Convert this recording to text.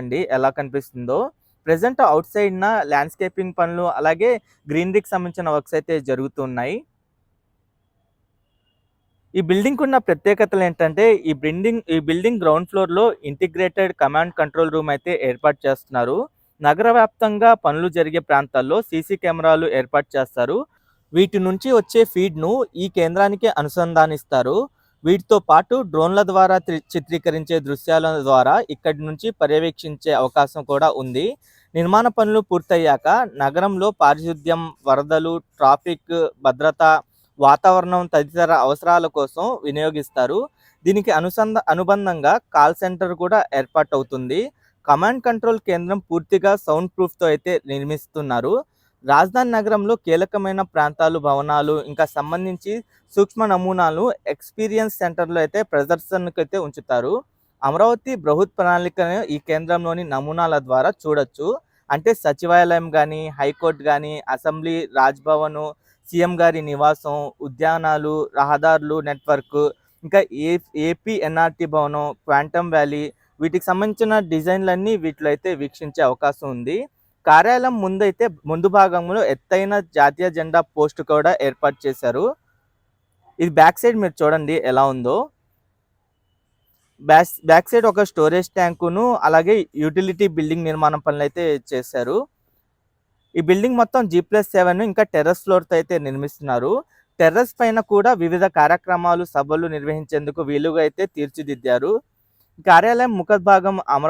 అండి ఎలా కనిపిస్తుందో. ప్రజెంట్ అవుట్ సైడ్ నా ల్యాండ్స్కేపింగ్ పనులు అలాగే గ్రీనరీకి సంబంధించిన వర్క్స్ అయితే జరుగుతున్నాయి. ఈ బిల్డింగ్ ఉన్న ప్రత్యేకతలు ఏంటంటే ఈ బిల్డింగ్ ఈ బిల్డింగ్ గ్రౌండ్ ఫ్లోర్లో ఇంటిగ్రేటెడ్ కమాండ్ కంట్రోల్ రూమ్ అయితే ఏర్పాటు చేస్తున్నారు. నగర వ్యాప్తంగా పనులు జరిగే ప్రాంతాల్లో సీసీ కెమెరాలు ఏర్పాటు చేస్తారు. వీటి నుంచి వచ్చే ఫీడ్ను ఈ కేంద్రానికి అనుసంధానిస్తారు. వీటితో పాటు డ్రోన్ల ద్వారా చిత్రీకరించే దృశ్యాల ద్వారా ఇక్కడి నుంచి పర్యవేక్షించే అవకాశం కూడా ఉంది. నిర్మాణ పనులు పూర్తయ్యాక నగరంలో పారిశుద్ధ్యం వరదలు ట్రాఫిక్ భద్రత వాతావరణం తదితర అవసరాల కోసం వినియోగిస్తారు. దీనికి అనుసంధ అనుబంధంగా కాల్ సెంటర్ కూడా ఏర్పాటు అవుతుంది కమాండ్ కంట్రోల్ కేంద్రం పూర్తిగా సౌండ్ ప్రూఫ్తో అయితే నిర్మిస్తున్నారు. రాజధాని నగరంలో కీలకమైన ప్రాంతాలు భవనాలు ఇంకా సంబంధించి సూక్ష్మ నమూనాలు ఎక్స్పీరియన్స్ సెంటర్లో అయితే ప్రదర్శనకు అయితే ఉంచుతారు. అమరావతి బృహత్ ప్రణాళికను ఈ కేంద్రంలోని నమూనాల ద్వారా చూడొచ్చు. అంటే సచివాలయం కానీ హైకోర్టు కానీ అసెంబ్లీ రాజ్భవన్ సీఎం గారి నివాసం ఉద్యానాలు రహదారులు నెట్వర్క్ ఇంకా ఏ ఏపీ ఎన్ఆర్టీ భవనం క్వాంటమ్ వ్యాలీ వీటికి సంబంధించిన డిజైన్లన్నీ వీటిలో అయితే వీక్షించే అవకాశం ఉంది. కార్యాలయం ముందైతే ముందు భాగంలో ఎత్తైన జాతీయ జెండా పోస్ట్ కూడా ఏర్పాటు చేశారు. ఇది బ్యాక్ సైడ్ మీరు చూడండి ఎలా ఉందో. బ్యాక్ బ్యాక్ సైడ్ ఒక స్టోరేజ్ ట్యాంకును అలాగే యూటిలిటీ బిల్డింగ్ నిర్మాణం పనులు అయితే చేశారు. ఈ బిల్డింగ్ మొత్తం జీ ప్లస్ సెవెన్ ఇంకా టెర్రస్ ఫ్లోర్తో అయితే నిర్మిస్తున్నారు. టెర్రస్ పైన కూడా వివిధ కార్యక్రమాలు సభలు నిర్వహించేందుకు వీలుగా అయితే తీర్చిదిద్దారు. కార్యాలయం ముఖ భాగం అమరావతి